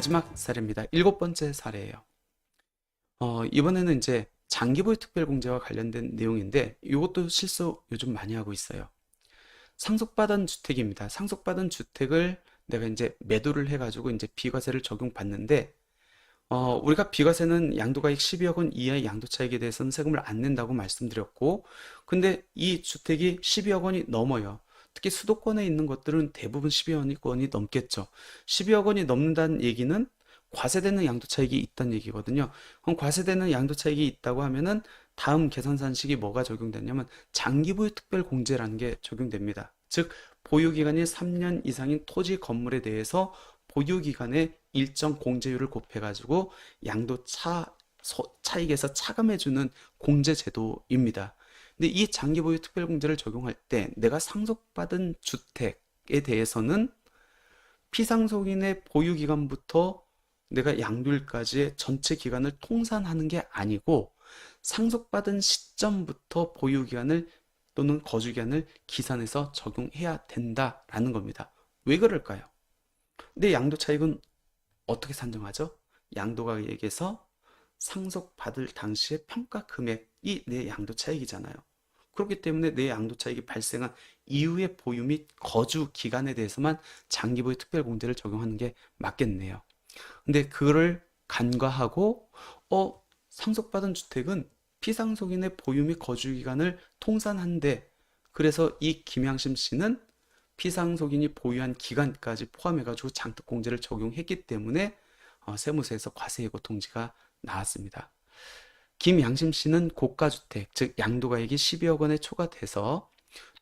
마지막 사례입니다. 일곱 번째 사례예요. 어, 이번에는 이제 장기보유 특별공제와 관련된 내용인데 이것도 실수 요즘 많이 하고 있어요. 상속받은 주택입니다. 상속받은 주택을 내가 이제 매도를 해가지고 이제 비과세를 적용받는데 어, 우리가 비과세는 양도가액 12억 원 이하의 양도차익에 대해서는 세금을 안 낸다고 말씀드렸고 근데 이 주택이 12억 원이 넘어요. 특히 수도권에 있는 것들은 대부분 12억 원이 넘겠죠. 12억 원이 넘는다는 얘기는 과세되는 양도 차익이 있다는 얘기거든요. 그럼 과세되는 양도 차익이 있다고 하면은 다음 계산산식이 뭐가 적용되냐면 장기보유 특별공제라는 게 적용됩니다. 즉 보유기간이 3년 이상인 토지 건물에 대해서 보유기간에 일정 공제율을 곱해가지고 양도 차, 소- 차익에서 차감해주는 공제제도입니다. 근데 이 장기보유 특별공제를 적용할 때 내가 상속받은 주택에 대해서는 피상속인의 보유 기간부터 내가 양도일까지의 전체 기간을 통산하는 게 아니고 상속받은 시점부터 보유 기간을 또는 거주 기간을 기산해서 적용해야 된다라는 겁니다. 왜 그럴까요? 근데 양도 차익은 어떻게 산정하죠? 양도가액에서 상속받을 당시의 평가 금액이 내 양도 차익이잖아요. 그렇기 때문에 내 양도 차익이 발생한 이후의 보유 및 거주 기간에 대해서만 장기보유 특별공제를 적용하는 게 맞겠네요. 근데 그거를 간과하고 어 상속받은 주택은 피상속인의 보유 및 거주 기간을 통산한대. 그래서 이 김양심 씨는 피상속인이 보유한 기간까지 포함해가지고 장특공제를 적용했기 때문에 어, 세무서에서 과세예고 통지가 나왔습니다. 김양심 씨는 고가주택, 즉 양도가액이 12억 원에 초과돼서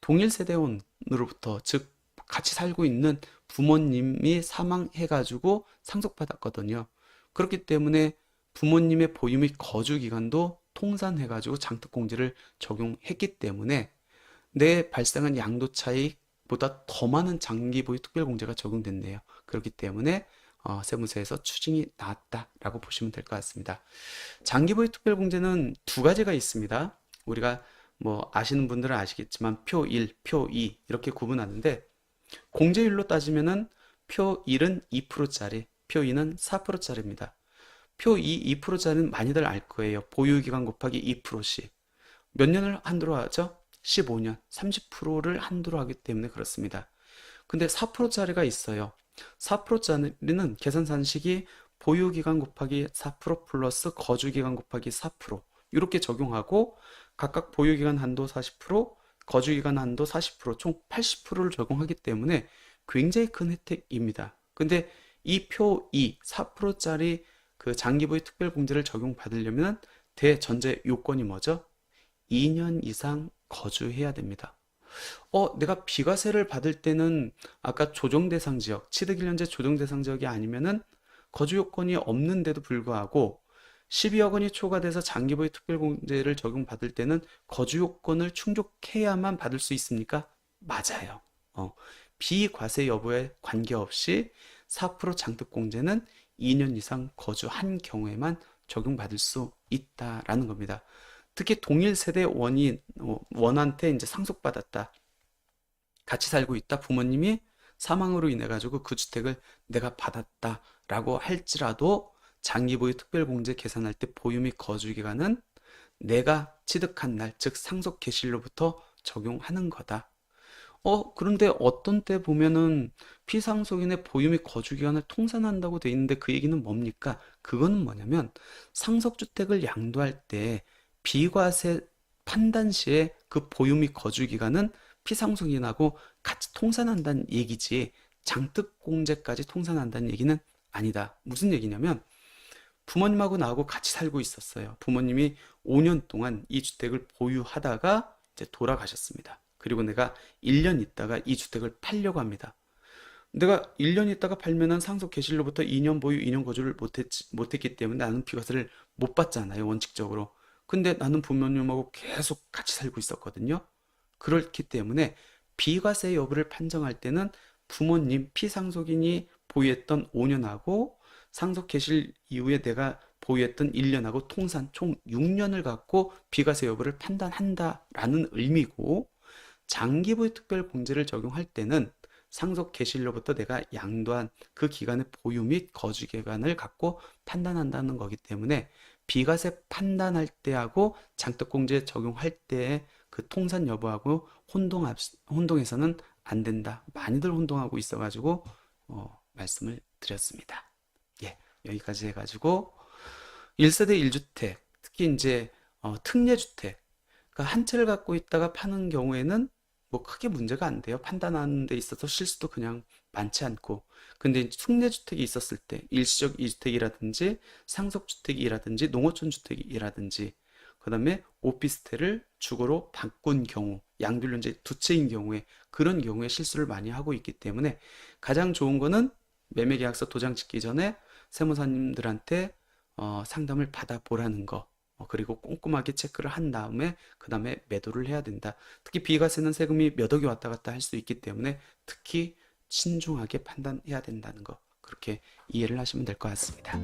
동일 세대원으로부터 즉 같이 살고 있는 부모님이 사망해가지고 상속받았거든요. 그렇기 때문에 부모님의 보유 및 거주 기간도 통산해가지고 장특공제를 적용했기 때문에 내 발생한 양도 차익보다 더 많은 장기 보유 특별공제가 적용됐네요. 그렇기 때문에 어, 세무서에서 추징이 나왔다라고 보시면 될 것 같습니다. 장기보유 특별공제는 두 가지가 있습니다. 우리가 뭐 아시는 분들은 아시겠지만 표 1, 표 2 이렇게 구분하는데 공제율로 따지면은 표 1은 2%짜리, 표 2는 4%짜리입니다. 표 2, 2%짜리는 많이들 알 거예요. 보유기간 곱하기 2%씩. 몇 년을 한도로 하죠? 15년, 30%를 한도로 하기 때문에 그렇습니다. 근데 4%짜리가 있어요. 4%짜리는 계산산식이 보유기간 곱하기 4% 플러스 거주기간 곱하기 4% 이렇게 적용하고 각각 보유기간 한도 40%, 거주기간 한도 40%총 80%를 적용하기 때문에 굉장히 큰 혜택입니다. 근데 이 표 2, 4%짜리 그 장기보유 특별공제를 적용받으려면 대전제 요건이 뭐죠? 2년 이상 거주해야 됩니다. 어, 내가 비과세를 받을 때는 아까 조정 대상 지역, 취득 1년제 조정 대상 지역이 아니면은 거주 요건이 없는데도 불구하고 12억 원이 초과돼서 장기보유 특별공제를 적용받을 때는 거주 요건을 충족해야만 받을 수 있습니까? 맞아요. 어, 비과세 여부에 관계없이 4% 장특공제는 2년 이상 거주한 경우에만 적용받을 수 있다라는 겁니다. 특히 동일 세대 원인 어, 원한테 이제 상속받았다. 같이 살고 있다. 부모님이 사망으로 인해 가지고 그 주택을 내가 받았다라고 할지라도 장기보유 특별공제 계산할 때 보유 및 거주 기간은 내가 취득한 날, 즉 상속 개시일로부터 적용하는 거다. 어, 그런데 어떤 때 보면은 피상속인의 보유 및 거주 기간을 통산한다고 돼 있는데 그 얘기는 뭡니까? 그거는 뭐냐면 상속주택을 양도할 때 비과세 판단 시에 그 보유 및 거주 기간은 피상속인하고 같이 통산한다는 얘기지 장특공제까지 통산한다는 얘기는 아니다. 무슨 얘기냐면 부모님하고 나하고 같이 살고 있었어요. 부모님이 5년 동안 이 주택을 보유하다가 이제 돌아가셨습니다. 그리고 내가 1년 있다가 이 주택을 팔려고 합니다. 내가 1년 있다가 팔면은 상속 개시일로부터 2년 보유, 2년 거주를 못했지, 못했기 때문에 나는 비과세를 못 받잖아요, 원칙적으로. 근데 나는 부모님하고 계속 같이 살고 있었거든요. 그렇기 때문에 비과세 여부를 판정할 때는 부모님 피상속인이 보유했던 5년하고 상속 개시일 이후에 내가 보유했던 1년하고 통산 총 6년을 갖고 비과세 여부를 판단한다라는 의미고 장기보유 특별 공제를 적용할 때는 상속 개시일로부터 내가 양도한 그 기간의 보유 및 거주 기간을 갖고 판단한다는 거기 때문에 비과세 판단할 때하고 장독공제 적용할 때의 그 통산 여부하고 혼동, 혼동해서는 안 된다. 많이들 혼동하고 있어가지고 어, 말씀을 드렸습니다. 예, 여기까지 해가지고 1세대 1주택, 특히 이제 어, 특례주택, 그러니까 한 채를 갖고 있다가 파는 경우에는 뭐 크게 문제가 안 돼요. 판단하는 데 있어서 실수도 그냥 많지 않고. 근데 특례주택이 있었을 때 일시적 이주택이라든지 상속주택이라든지 농어촌 주택이라든지 그 다음에 오피스텔을 주거로 바꾼 경우 이제 두 채인 경우에 그런 경우에 실수를 많이 하고 있기 때문에 가장 좋은 거는 매매계약서 도장 찍기 전에 세무사님들한테 어, 상담을 받아보라는 거. 어, 그리고 꼼꼼하게 체크를 한 다음에 그 다음에 매도를 해야 된다. 특히 비과세는 세금이 몇 억이 왔다 갔다 할 수 있기 때문에 특히 신중하게 판단해야 된다는 거. 그렇게 이해를 하시면 될 것 같습니다.